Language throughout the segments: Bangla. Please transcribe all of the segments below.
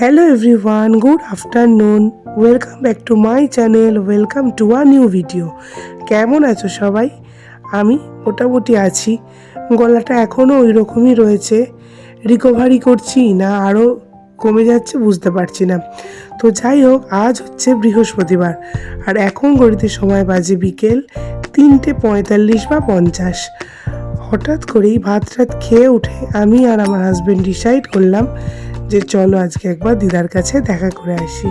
Hello everyone, good afternoon welcome back to my channel welcome to a new video কেমন আছো সবাই? আমি মোটামুটি আছি। গলাটা এখনও ওই রকমই রয়েছে। রিকভারি করছি না আরও কমে যাচ্ছে বুঝতে পারছি না। তো যাই হোক আজ হচ্ছে বৃহস্পতিবার। আর এখন ঘড়িতে সময় বাজে বিকেল তিনটে পঁয়তাল্লিশ বা পঞ্চাশ। হঠাৎ করেই ভাত টাত খেয়ে উঠে আমি আর আমার হাজবেন্ড ডিসাইড করলাম যে চলো আজকে একবার দিদার কাছে দেখা করে আসি।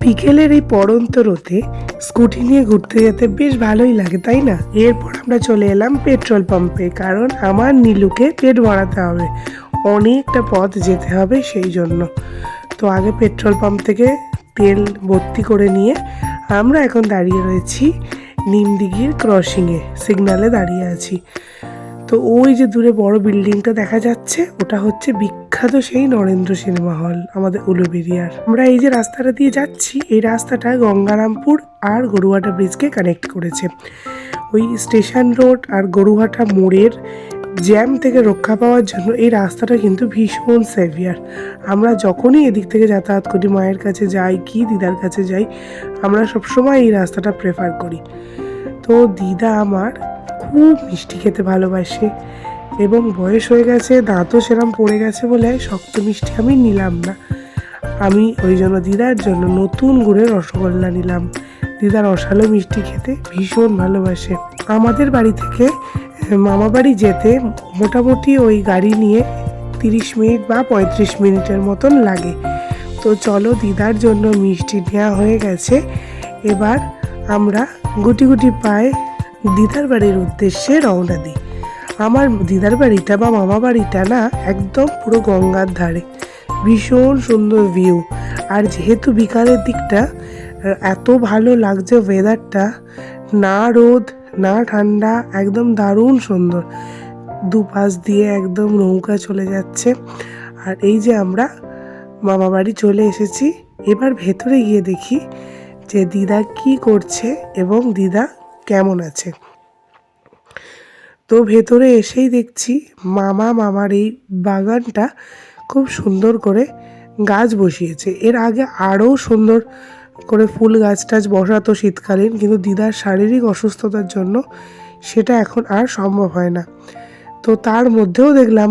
বিকেলের এই পড়ন্ত রোতে স্কুটি নিয়ে ঘুরতে যেতে বেশ ভালোই লাগে, তাই না? এরপর আমরা চলে এলাম পেট্রোল পাম্পে, কারণ আমার নীলুকে পেট ভরাতে হবে। অনেকটা পথ যেতে হবে সেই জন্য। তো আগে পেট্রোল পাম্প থেকে তেল ভর্তি করে নিয়ে আমরা এখন দাঁড়িয়ে রয়েছি নিমদিঘির ক্রসিংয়ে সিগনালে দাঁড়িয়ে আছি। তো ওই যে দূরে বড় বিল্ডিংটা দেখা যাচ্ছে, ওটা হচ্ছে বিখ্যাত সেই নরেন্দ্র সিনেমা হল, আমাদের উলুবেরিয়ার। আমরা এই যে রাস্তাটা দিয়ে যাচ্ছি, এই রাস্তাটা গঙ্গারামপুর আর গরুয়াটা ব্রিজকে কানেক্ট করেছে। ওই স্টেশন রোড আর গরুহাটা মোড়ের জ্যাম থেকে রক্ষা পাওয়ার জন্য এই রাস্তাটা কিন্তু ভীষণ সেভিয়ার আমরা যখনই এদিক থেকে যাতায়াত করি, মায়ের কাছে যাই, কি দিদার কাছে যাই, আমরা সবসময় এই রাস্তাটা প্রেফার করি। তো দিদা আমার খুব মিষ্টি খেতে ভালোবাসে এবং বয়স হয়ে গেছে, দাঁতও সেরম পড়ে গেছে বলে শক্ত মিষ্টি আমি নিলাম না। আমি ওই জন্য দিদার জন্য নতুন গুড়ের রসগোল্লা নিলাম। দিদা রসালো মিষ্টি খেতে ভীষণ ভালোবাসে। আমাদের বাড়ি থেকে মামা বাড়ি যেতে মোটামুটি ওই গাড়ি নিয়ে তিরিশ মিনিট বা পঁয়ত্রিশ মিনিটের মতন লাগে। তো চলো দিদার জন্য মিষ্টি নেওয়া হয়ে গেছে। এবার আমরা গুটি গুটি পায়ে দিদার বাড়ির উদ্দেশ্যে রওনা দিই। আমার দিদার বাড়িটা বা মামা বাড়িটা না একদম পুরো গঙ্গার ধারে। ভীষণ সুন্দর ভিউ আর যেহেতু বিকালের দিকটা, এত ভালো লাগছে ওয়েদারটা না রোদ, না ঠান্ডা, একদম দারুণ সুন্দর। দুপাশ দিয়ে একদম নৌকা চলে যাচ্ছে। আর এই যে আমরা মামা বাড়ি চলে এসেছি, এবার ভেতরে গিয়ে দেখি যে দিদা কি করছে এবং দিদা কেমন আছে। তো ভেতরে এসেই দেখছি মামা মামার এই বাগানটা খুব সুন্দর করে গাছ বসিয়েছে। এর আগে আরও সুন্দর করে ফুল গাছ টাছ বসাতো শীতকালীন, কিন্তু দিদার শারীরিক অসুস্থতার জন্য সেটা এখন আর সম্ভব হয় না। তো তার মধ্যেও দেখলাম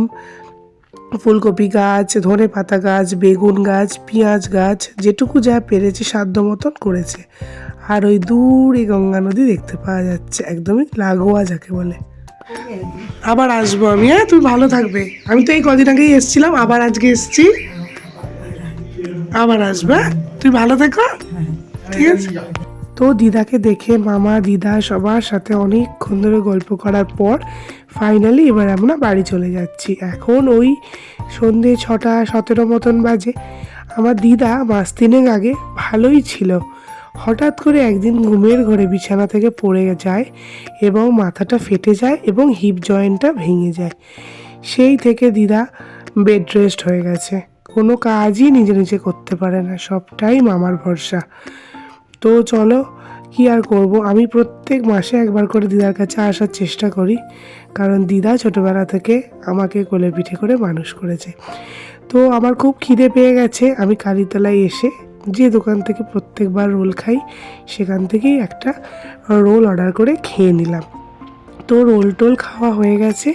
ফুলকপি গাছ ধনে পাতা গাছ, বেগুন গাছ, পেঁয়াজ গাছ, যেটুকু যা পেরেছে সাধ্য মতন করেছে। আর ওই দূরে গঙ্গা নদী দেখতে পাওয়া যাচ্ছে, একদমই লাগোয়া যাকে বলে। আবার আসব আমি হ্যাঁ? তুমি ভালো থাকবে। আমি তো এই কদিন আগেই এসেছিলাম, আবার আজকে এসেছি। আবার আসবে হ্যাঁ? তুই ভালো থেকো। ঠিক আছে। তো দিদাকে দেখে মামা, দিদা সবার সাথে অনেকক্ষণ ধরে গল্প করার পর ফাইনালি এবার আমরা বাড়ি চলে যাচ্ছি। এখন ওই সন্ধে ছটা, সতেরো মতন বাজে। আমার দিদা মাস তিনেক আগে ভালোই ছিল। হঠাৎ করে একদিন ঘুমের ঘরে বিছানা থেকে পড়ে যায় এবং মাথাটা ফেটে যায় এবং হিপ জয়েন্টটা ভেঙে যায়। সেই থেকে দিদা বেড রেস্ট হয়ে গেছে। কোনো কাজই নিজে নিজে করতে পারে না। সবটাই মামার ভরসা। তো চলো, কি আর করব? আমি প্রত্যেক মাসে একবার করে দিদার কাছে আসার চেষ্টা করি, কারণ দিদা ছোটোবেলা থেকে আমাকে কোলে পিঠে করে মানুষ করেছে। তো আমার খুব খিদে পেয়ে গেছে, আমি কালীতলায় এসে যে দোকান থেকে প্রত্যেকবার রোল খাই, সেখান থেকেই একটা রোল অর্ডার করে খেয়ে নিলাম। তো রোল টোল খাওয়া হয়ে গেছে,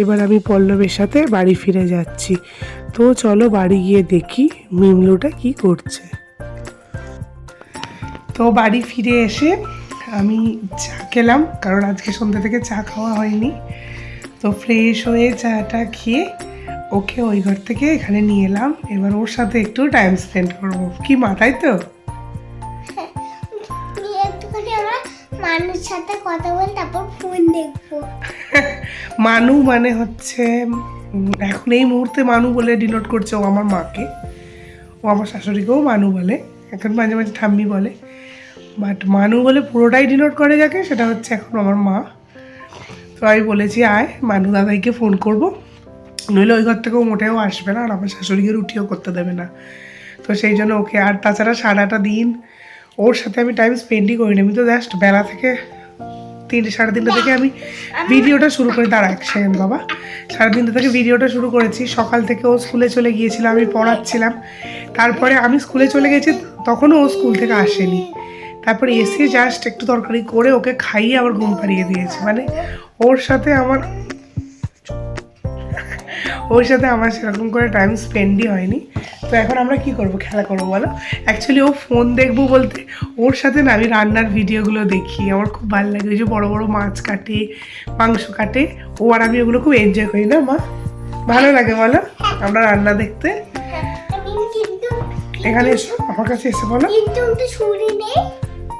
এবার আমি পল্লবের সাথে বাড়ি ফিরে যাচ্ছি। তো চলো বাড়ি গিয়ে দেখি মিমলুটা কি করছে। তো বাড়ি ফিরে এসে আমি চা খেলাম কারণ আজকে সন্ধ্যা থেকে চা খাওয়া হয়নি। তো ফ্রেশ হয়ে চাটা খেয়ে ওকে ওই ঘর থেকে এখানে নিয়ে এলাম। এবার ওর সাথে একটু টাইম স্পেন্ড করব। কি মাথায় তো? মানুষ সাথে কথা বল তারপর ফোন দেখব। মানু মানে হচ্ছে এখন এই মুহূর্তে মানু বলে ডিনোট করছে ও আমার মাকে। ও আমার শাশুড়িকেও মানু বলে। এখন মাঝে মাঝে ঠাম্মি বলে। বাট মানু বলে পুরোটাই ডিনোট করে যাকে সেটা হচ্ছে এখন আমার মা। তো আমি বলেছি আয় মানু দাদাইকে ফোন করব। নইলে ওই ঘর থেকেও মোটেও আসবে না আর আমার শাশুড়িকে রুটিও করতে দেবে না। তো সেই জন্য ওকে আর তাছাড়া সারাটা দিন ওর সাথে আমি টাইম স্পেন্ডই করিনি। আমি তো জাস্ট বেলা থেকে তিনটে সাড়ে তিনটে থেকে আমি ভিডিওটা শুরু করি। তার এক সেকেন্ড বাবা। সাড়ে তিনটে থেকে ভিডিওটা শুরু করেছি। সকাল থেকে ও স্কুলে চলে গিয়েছিল আমি পড়াচ্ছিলাম। তারপরে আমি স্কুলে চলে গেছি তখনও ও স্কুল থেকে আসেনি। তারপরে এসে জাস্ট একটু তরকারি করে ওকে খাইয়ে আবার ঘুম পাড়িয়ে দিয়েছে। মানে ওর সাথে আমার ওর সাথে আমার সেরকম করে টাইম স্পেন্ডই হয়নি। তো এখন আমরা কি করব? খেলা করব বলো? অ্যাকচুয়ালি ও ফোন দেখব বলতে ওর সাথে না আমি রান্নার ভিডিওগুলো দেখি। আমার খুব ভালো লাগে। ওই যে বড়ো বড়ো মাছ কাটে মাংস কাটে ও আর আমি ওগুলো খুব এনজয় করি না মা? ভালো লাগে বলো? আমরা রান্না দেখতে। এখানে এসো আমার কাছে এসে বলো।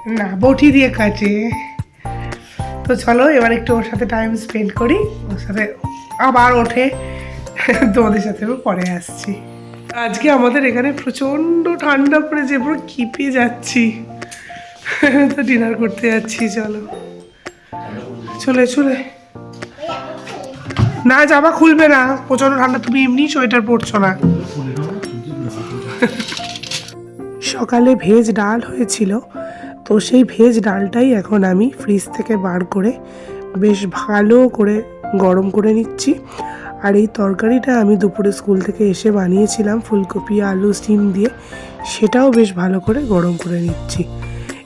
না বটি দিয়ে কাটে। তো চলো, এবার একটু ওর সাথে টাইম স্পেন্ড করি। ওর সাথে আবার ওঠে। তোমাদের সাথে পরে আসছি। আজকে আমাদের এখানে প্রচণ্ড ঠান্ডা পড়েছে, পুরো কিপে যাচ্ছি। তো ডিনার করতে যাচ্ছি, চলো। চলে চলে। না জামা খুলবে না। প্রচণ্ড ঠান্ডা, তুমি এমনি সোয়েটার পরছো না। সকালে ভেজ ডাল হয়েছিল। তো সেই ভেজ ডালটাই এখন আমি ফ্রিজ থেকে বার করে বেশ ভালো করে গরম করে নিচ্ছি। আর এই তরকারিটা আমি দুপুরে স্কুল থেকে এসে বানিয়েছিলাম, ফুলকপি, আলু সিম দিয়ে। সেটাও বেশ ভালো করে গরম করে নিচ্ছি।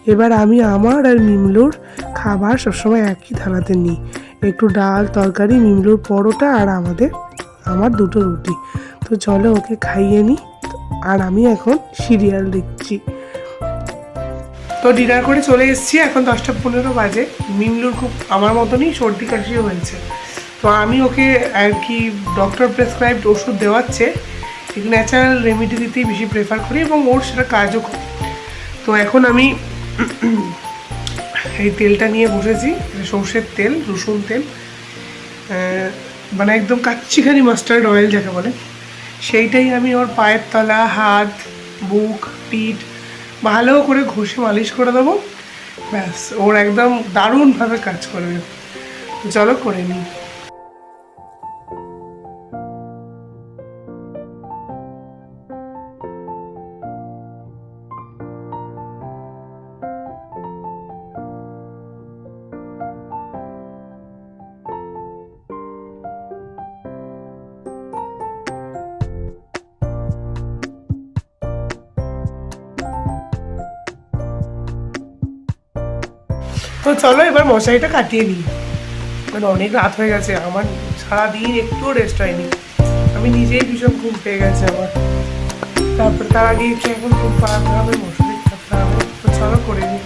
এবার আমি আমার আর মিমলুর খাবার সবসময় একই থালাতে নিই। একটু ডাল, তরকারি, মিমলুর পরোটা আর আমাদের, আমার দুটো রুটি। তো চলো ওকে খাইয়ে নিই। আর আমি এখন সিরিয়াল দেখছি। তো ডিনার করে চলে এসেছি, এখন দশটা পনেরো বাজে। মিমলুর খুব আমার মতনই সর্দি কাশিও হয়েছে। তো আমি ওকে আর কি ডক্টর প্রেসক্রাইবড ওষুধ দেওয়াচ্ছে। ন্যাচারাল রেমেডি দিতেই বেশি প্রেফার করি এবং ওর সেটা কাজও করি। তো এখন আমি এই তেলটা নিয়ে বসেছি সর্ষের তেল, রসুন তেল মানে একদম কাচ্চিখানি মাস্টার্ড অয়েল যাকে বলে। সেইটাই আমি ওর পায়ের তলা, হাত, বুক, পিঠ ভালো করে ঘষে মালিশ করে দেবো। ব্যাস, ওর একদম দারুণভাবে কাজ করবে। চলো করে নিই। তো চলো এবার মশারিটা কাটিয়ে নিই। মানে অনেক রাত হয়ে গেছে, আমার সারাদিন একটুও রেস্ট হয়নি। আমি নিজেই ভীষণ ঘুম পেয়ে গেছে আমার। তারপর তার আগে একটু এখন ঘুম পাড়াতে হবে মশারি কাটতে হবে। তো চলো করে নিই।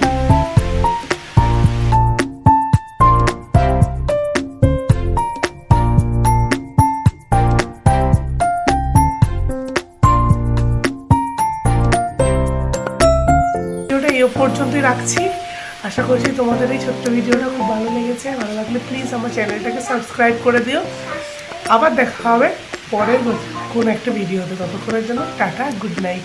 পর্যন্তই রাখছি। আশা করছি তোমাদের এই ছোট্ট ভিডিওটা খুব ভালো লেগেছে। ভালো লাগলে প্লিজ আমার চ্যানেলটাকে সাবস্ক্রাইব করে দিও। আবার দেখা হবে পরের কোন একটা ভিডিওতে ততক্ষণের জন্য টাটা গুড নাইট